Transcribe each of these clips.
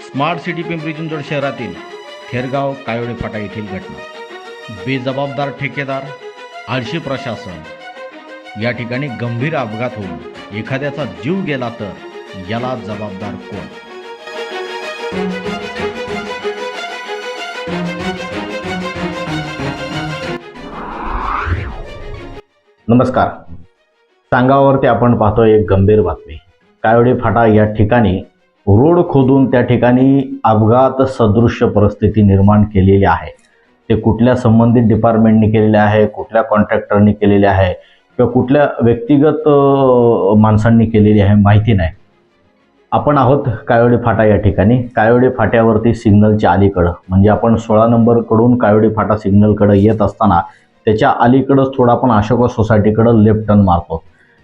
Smart city Pimpri Chinchwad शहरातील थेरगाव कायोडे फाटा येथील घटना. बेजबाबदार ठेकेदार आळशी प्रशासन या ठिकाणी गंभीर अपघात होऊन एखाद्याचा जीव गेला तर याला जबाबदार कोण? नमस्कार. सांगावरती आपण पाहतोय एक गंभीर बातमी. कायोडे फाटा या ठिकाणी रोड खोदून त्या ठिकाणी अपघात सदृश्य परिस्थिती निर्माण केलेली आहे. ते कुठल्या संबंधित डिपार्टमेंटनी केलेले आहे कुठल्या कॉन्ट्रॅक्टरनी केलेले आहे किंवा कुठल्या व्यक्तिगत माणसांनी केलेली आहे माहिती नाही. आपण आहोत कायोडे फाटा या ठिकाणी. कायोडे फाट्यावरती सिग्नलच्या अलीकडं म्हणजे आपण सोळा नंबरकडून कायोडे फाटा सिग्नलकडं येत असताना त्याच्या अलीकडंच थोडा आपण अशोका सोसायटीकडं लेफ्ट टर्न मारतो.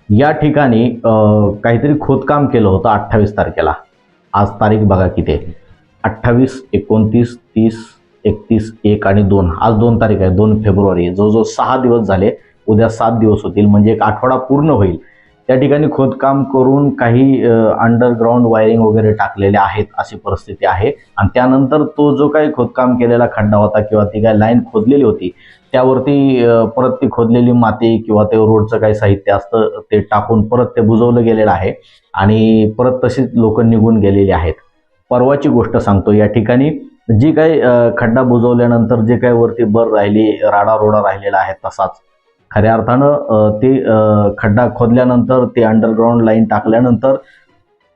या ठिकाणी काहीतरी खोदकाम केलं होतं अठ्ठावीस तारखेला. आज तारीख बघा किती आहे. अठ्ठावीस एकोणतीस तीस एकतीस एक आणि दोन. आज दोन तारीख आहे दोन फेब्रुवारी जवळजवळ सहा दिवस झाले उद्या सात दिवस होतील म्हणजे एक आठवडा पूर्ण होईल. त्या ठिकाणी खोदकाम करून काही अंडरग्राऊंड वायरिंग वगैरे टाकलेले आहेत अशी परिस्थिती आहे. आणि त्यानंतर तो जो काही खोदकाम केलेला खड्डा होता किंवा ती काही लाईन खोदलेली होती त्यावरती परत ती खोदलेली माती किंवा ते रोडचं काही साहित्य असतं ते टाकून परत ते बुजवलं गेलेलं आहे आणि परत तशीच लोक निघून गेलेली आहेत. परवाची गोष्ट सांगतो या ठिकाणी जी काही खड्डा बुजवल्यानंतर जे काही वरती बर राहिली राडा रोडा राहिलेला आहे तसाच. खऱ्या अर्थानं ते खड्डा खोदल्यानंतर ते अंडरग्राऊंड लाईन टाकल्यानंतर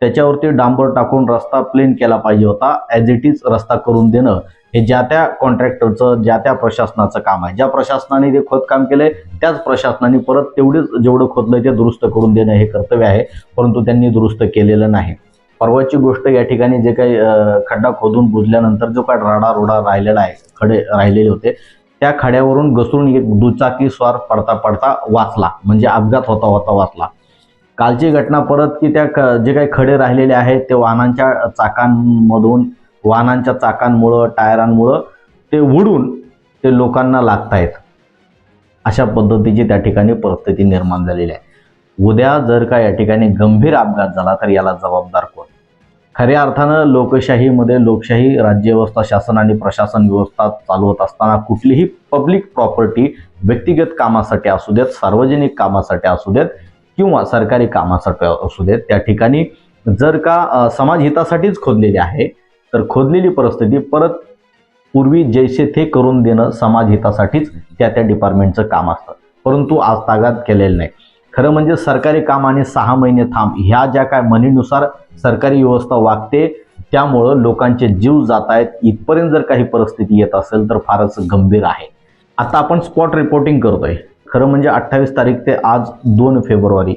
त्याच्यावरती डांबर टाकून रस्ता प्लेन केला पाहिजे होता ॲज इट इज रस्ता करून देणं. हे ज्या त्या कॉन्ट्रॅक्टरचं ज्या त्या प्रशासनाचं काम आहे. ज्या प्रशासनाने ते खोदकाम केलंय त्याच प्रशासनाने परत तेवढीच जेवढं खोदलंय ते दुरुस्त करून देणं हे कर्तव्य आहे परंतु त्यांनी दुरुस्त केलेलं नाही. परवाची गोष्ट या ठिकाणी जे काही खड्डा खोदून बुजल्यानंतर जो काय राडा रोडा राहिलेला आहे खडे राहिलेले होते त्या खड्यावरून घसरून एक दुचाकी स्वार पडता पडता वाचला म्हणजे अपघात होता होता वाचला. कालची घटना परत की त्या जे काही खडे राहिलेले आहेत ते वाहनांच्या चाकांमधून वाहनांच्या चाकांमुळं टायरांमुळं ते उडून ते लोकांना लागतायत अशा पद्धतीची त्या ठिकाणी परिस्थिती निर्माण झालेली आहे. उद्या जर का या ठिकाणी गंभीर अपघात झाला तर याला जबाबदार कोण? खऱ्या अर्थानं लोकशाहीमध्ये लोकशाही राज्यव्यवस्था शासन आणि प्रशासन व्यवस्था चालवत असताना कुठलीही पब्लिक प्रॉपर्टी व्यक्तिगत कामासाठी असू देत सार्वजनिक कामासाठी असू देत किंवा सरकारी कामासाठी असू देत त्या ठिकाणी जर का समाजहितासाठीच खोदलेली आहे तर खोदलेली परिस्थिती परत पूर्वी जैसे ते करून देणं समाजहितासाठीच त्या त्या डिपार्टमेंटचं काम असतं. परंतु आज तागात केलेलं नाही. खरं म्हणजे सरकारी काम आणि सहा महिने थांब ह्या ज्या काय म्हणीनुसार सरकारी व्यवस्था वागते त्यामुळं लोकांचे जीव जात आहेत इथपर्यंत जर काही परिस्थिती येत असेल तर फारच गंभीर आहे. आता आपण स्पॉट रिपोर्टिंग करतोय. खरं म्हणजे अठ्ठावीस तारीख ते आज दोन फेब्रुवारी.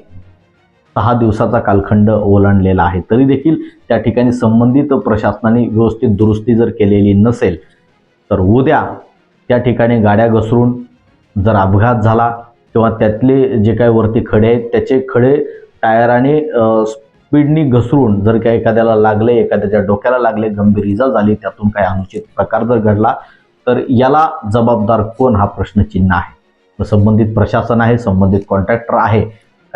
सहा दिवसाचा कालखंड ओलांडलेला आहे. तरी देखील त्या ठिकाणी संबंधित प्रशासनाने व्यवस्थित दुरुस्ती जर केलेली नसेल तर उद्या त्या ठिकाणी गाड्या घसरून जर अपघात झाला किंवा त्यातले जे काही वरती खडे आहेत त्याचे खडे टायराने स्पीडनी घसरून जर काही एखाद्याला लागले एखाद्याच्या डोक्याला लागले गंभीर इजा झाली त्यातून काही अनुचित प्रकार जर घडला तर याला जबाबदार कोण हा प्रश्नचिन्ह आहे? संबंधित प्रशासन आहे संबंधित कॉन्ट्रॅक्टर आहे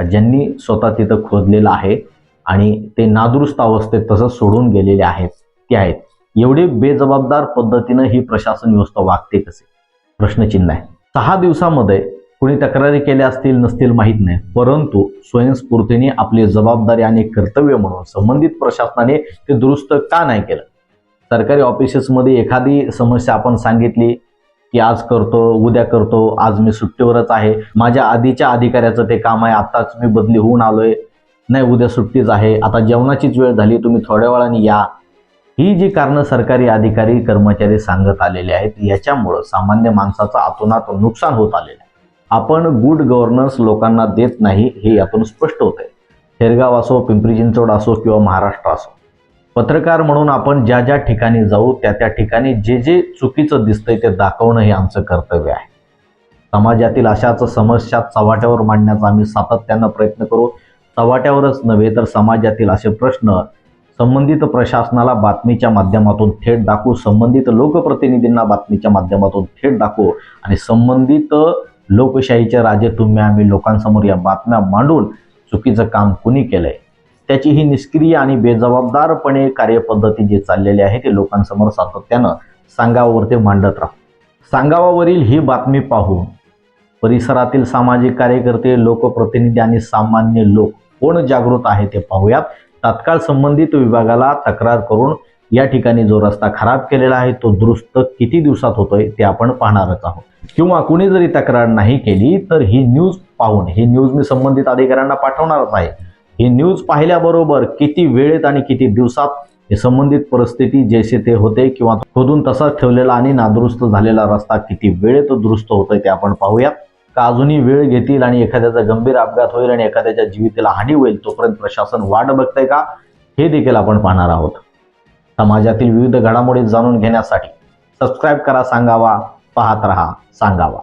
ज्यांनी स्वतः तिथं खोदलेलं आहे आणि ते नादुरुस्त अवस्थेत तसंच सोडून गेलेले आहेत ते आहेत. एवढे बेजबाबदार पद्धतीनं ही प्रशासन व्यवस्था वागते कसे? प्रश्नचिन्ह आहे. सहा दिवसामध्ये कुणी तक्रारी केल्या असतील नसतील माहीत नाही. परंतु स्वयंस्फूर्तीने आपली जबाबदारी आणि कर्तव्य म्हणून संबंधित प्रशासनाने ते दुरुस्त का नाही केलं? सरकारी ऑफिसेसमध्ये एखादी समस्या आपण सांगितली की आज करतो उद्या करतो आज मी सुट्टीवरच आहे. माझ्या आधीच्या अधिकाऱ्याचं ते काम आहे आत्ताच मी बदली होऊन आलोय. नाही उद्या सुट्टीच आहे. आता जेवणाचीच वेळ झाली तुम्ही थोड्या वेळाने या. ही जी कारणं सरकारी अधिकारी कर्मचारी सांगत आलेले आहेत याच्यामुळं सामान्य माणसाचं आतोनात नुकसान होत आलेलं आहे. आपण गुड गव्हर्नन्स लोकांना देत नाही हे यातून स्पष्ट होत आहे हेरगाव असो पिंपरी चिंचवड असो किंवा महाराष्ट्र असो. पत्रकार म्हणून आपण ज्या ज्या ठिकाणी जाऊ त्या त्या ठिकाणी जे जे चुकीचं दिसतंय ते दाखवणं हे आमचं कर्तव्य आहे. समाजातील अशाच समस्या चव्हाट्यावर मांडण्याचा आम्ही सातत्यानं प्रयत्न करू. चव्हाट्यावरच नव्हे तर समाजातील असे प्रश्न संबंधित प्रशासनाला बातमीच्या माध्यमातून थेट दाखवू संबंधित लोकप्रतिनिधींना बातमीच्या माध्यमातून थेट दाखवू आणि संबंधित लोकशाहीचे राजे तुम्ही आम्ही लोकांसमोर या बातम्या मांडून चुकीचं काम कुणी केलंय? त्याची ही निष्क्रिय आणि बेजबाबदारपणे कार्यपद्धती जी चाललेली आहे ती लोकांसमोर सातत्यानं सांगावावर ते मांडत राहू. सांगावावरील ही बातमी पाहून परिसरातील सामाजिक कार्यकर्ते लोकप्रतिनिधी आणि सामान्य लोक कोण जागृत आहे ते पाहूयात. तात्काळ संबंधित विभागाला तक्रार करून या ठिकाणी जो रस्ता खराब केलेला आहे तो दुरुस्त किती दिवसात होतोय ते आपण पाहणारच आहोत. किंवा कुणी जरी तक्रार नाही केली तर ही न्यूज पाहून ही न्यूज मी संबंधित अधिकाऱ्यांना पाठवणारच आहे. ही न्यूज पाहिल्याबरोबर किती वेळेत आणि किती दिवसात हे संबंधित परिस्थिती जैसे ते होते किंवा खोदून तसाच ठेवलेला आणि नादुरुस्त झालेला रस्ता किती वेळेत दुरुस्त होतोय ते आपण पाहूयात का अजूनही वेळ घेतील आणि एखाद्याचा गंभीर अपघात होईल आणि एखाद्याच्या जीविताला हानी होईल तोपर्यंत प्रशासन वाट बघतंय का? हे देखील आपण पाहणार आहोत. समाजातील विविध घडामोडी जाणून घेण्यासाठी सबस्क्राईब करा सांगावा पाहत रहा सांगावा.